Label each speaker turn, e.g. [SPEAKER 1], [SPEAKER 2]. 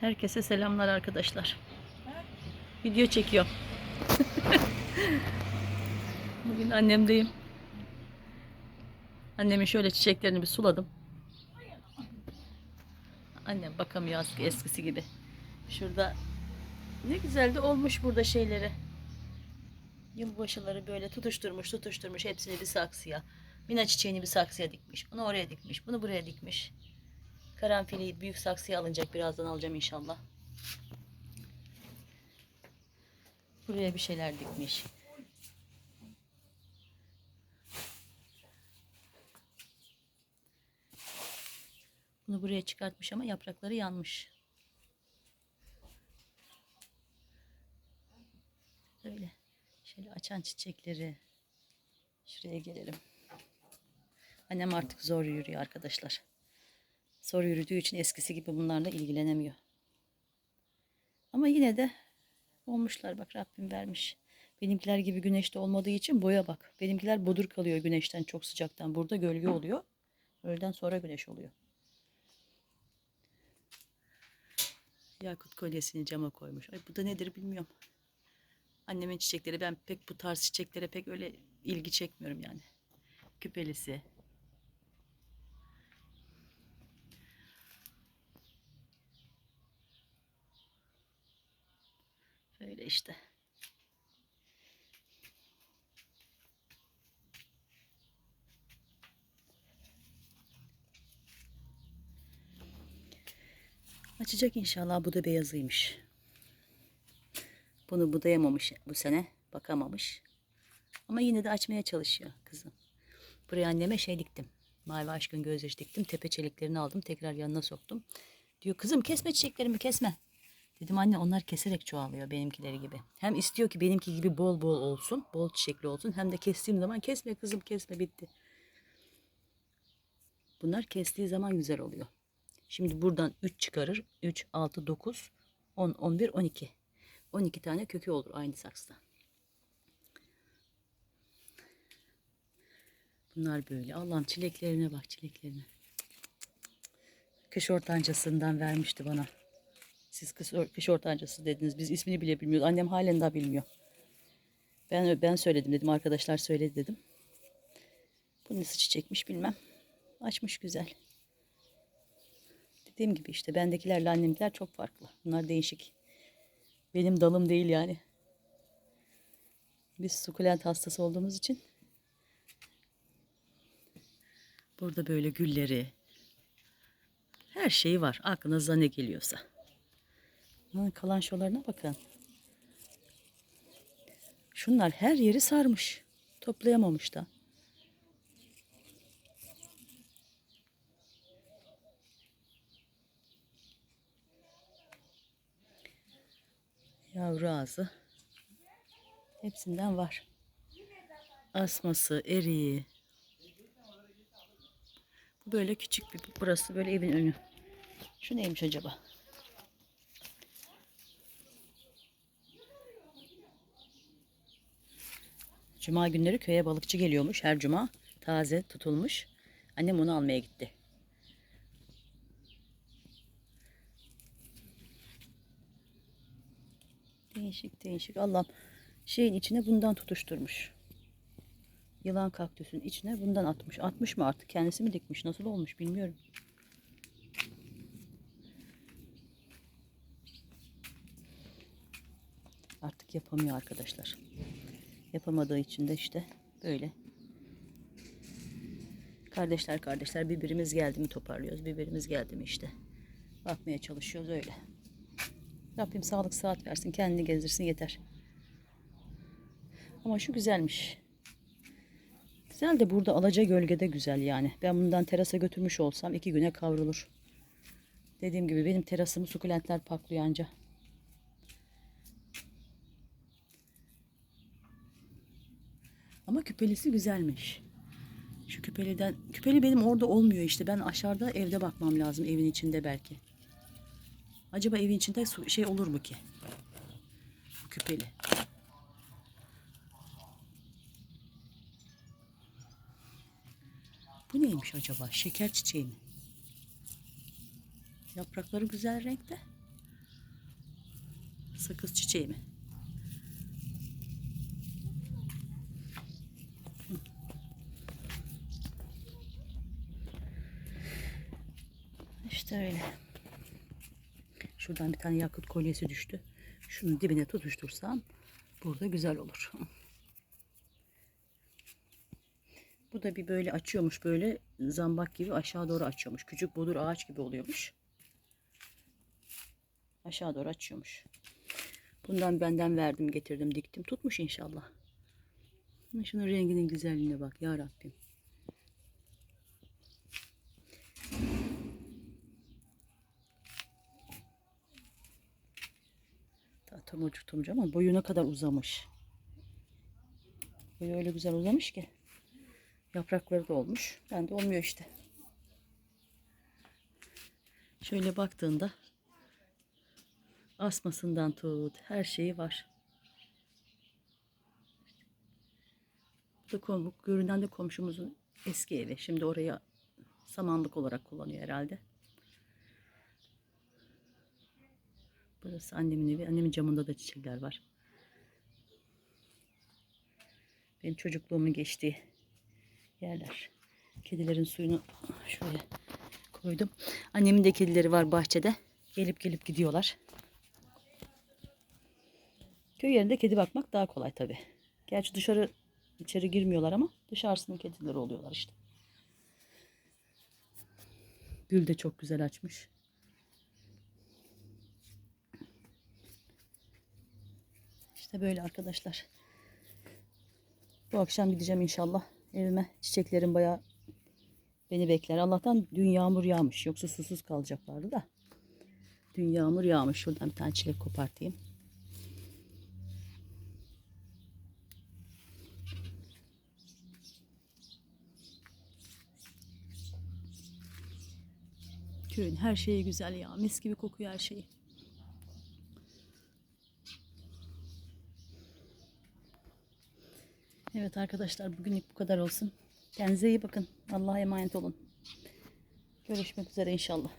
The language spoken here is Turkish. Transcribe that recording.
[SPEAKER 1] Herkese selamlar arkadaşlar. Video çekiyorum. Bugün annemdeyim. Annemin şöyle çiçeklerini bir suladım. Annem bakamıyor eski- eskisi gibi. Şurada ne güzel de olmuş burada şeyleri. Yılbaşıları böyle tutuşturmuş tutuşturmuş hepsini bir saksıya. Mina çiçeğini bir saksıya dikmiş. Bunu oraya dikmiş. Bunu buraya dikmiş. Karanfili büyük saksıya alınacak. Birazdan alacağım inşallah. Buraya bir şeyler dikmiş. Bunu buraya çıkartmış ama yaprakları yanmış. Öyle. Şöyle açan çiçekleri. Şuraya gelelim. Annem artık zor yürüyor arkadaşlar. Zor yürüdüğü için eskisi gibi bunlarla ilgilenemiyor. Ama yine de olmuşlar bak Rabbim vermiş. Benimkiler gibi güneşte olmadığı için boya bak. Benimkiler bodur kalıyor güneşten çok sıcaktan. Burada gölge oluyor. Öğleden sonra güneş oluyor. Yakut kolyesini cama koymuş. Ay bu da nedir bilmiyorum. Annemin çiçekleri ben pek bu tarz çiçeklere pek öyle ilgi çekmiyorum yani. Küpelisi. Böyle işte. Açacak inşallah. Bu da beyazıymış. Bunu budayamamış bu sene. Bakamamış. Ama yine de açmaya çalışıyor kızım. Buraya anneme şey diktim. Mavi aşkın gözyaşı diktim. Tepe çeliklerini aldım. Tekrar yanına soktum. Diyor kızım kesme çiçeklerimi kesme. Dedim anne onlar keserek çoğalıyor benimkileri gibi. Hem istiyor ki benimki gibi bol bol olsun. Bol çiçekli olsun. Hem de kestiğim zaman kesme kızım kesme bitti. Bunlar kestiği zaman güzel oluyor. Şimdi buradan 3 çıkarır. 3, 6, 9, 10, 11, 12. 12 tane kökü olur aynı saksıda. Bunlar böyle. Allah'ım çileklerine bak çileklerine. Kış ortancasından vermişti bana. Siz kış, kış ortancası dediniz. Biz ismini bile bilmiyoruz. Annem halen daha bilmiyor. Ben ben söyledim dedim. Arkadaşlar söyledi dedim. Bu nasıl çiçekmiş bilmem. Açmış güzel. Dediğim gibi işte bendekilerle annemkiler çok farklı. Bunlar değişik. Benim dalım değil yani. Biz sukulent hastası olduğumuz için burada böyle gülleri her şeyi var. Aklınıza ne geliyorsa. Bunun kalan şolarına bakın. Şunlar her yeri sarmış. Toplayamamış da. Yavru ağzı. Hepsinden var. Asması, eriği. Bu böyle küçük bir burası böyle evin önü. Şu neymiş acaba? Cuma günleri köye balıkçı geliyormuş her cuma. Taze tutulmuş. Annem onu almaya gitti. Değişik değişik. Allah'ım şeyin içine bundan tutuşturmuş. Yılan kaktüsün içine bundan atmış. Atmış mı artık? Kendisi mi dikmiş? Nasıl olmuş bilmiyorum. Artık yapamıyor arkadaşlar. Yapamadığı için de işte böyle. Kardeşler kardeşler birbirimiz geldi mi toparlıyoruz. Birbirimiz geldi mi işte. Bakmaya çalışıyoruz öyle. Rabbim sağlık saat versin. Kendini gezdirsin yeter. Ama şu güzelmiş. Güzel de burada alaca gölgede güzel yani. Ben bundan terasa götürmüş olsam iki güne kavrulur. Dediğim gibi benim terasımı sukulentler paklıyor anca. Ama küpelisi güzelmiş. Şu küpeliden, küpeli benim orada olmuyor işte. Ben aşağıda evde bakmam lazım evin içinde belki. Acaba evin içinde şey olur mu ki? Küpeli. Bu neymiş acaba? Şeker çiçeği mi? Yaprakları güzel renkte. Sakız çiçeği mi? İşte öyle. Şuradan bir tane yakut kolyesi düştü. Şunun dibine tutuştursam burada güzel olur. Bu da bir böyle açıyormuş böyle zambak gibi aşağı doğru açıyormuş. Küçük bodur ağaç gibi oluyormuş. Aşağı doğru açıyormuş. Bundan benden verdim getirdim diktim. Tutmuş inşallah. Şunun renginin güzelliğine bak ya Rabbim. Tomurcuk tomurcuk ama boyuna kadar uzamış. Boyu öyle güzel uzamış ki. Yaprakları da olmuş. Ben de olmuyor işte. Şöyle baktığında asmasından tut her şeyi var. Bu da kom- görünen de komşumuzun eski evi. Şimdi oraya samanlık olarak kullanıyor herhalde. Burası annemin evi. Annemin camında da çiçekler var. Benim çocukluğumun geçtiği yerler. Kedilerin suyunu şöyle koydum. Annemin de kedileri var bahçede. Gelip gelip gidiyorlar. Köy yerinde kedi bakmak daha kolay tabi. Gerçi dışarı içeri girmiyorlar ama dışarısının kedileri oluyorlar işte. Gül de çok güzel açmış. İşte böyle arkadaşlar. Bu akşam gideceğim inşallah evime. Çiçeklerim bayağı beni bekler. Allah'tan dün yağmur yağmış. Yoksa susuz kalacaklardı da. Dün yağmur yağmış. Şuradan bir tane çilek kopartayım. Köyün her şeyi güzel ya. Mis gibi kokuyor her şeyi. Evet arkadaşlar bugünlük bu kadar olsun. Kendinize iyi bakın. Allah'a emanet olun. Görüşmek üzere inşallah.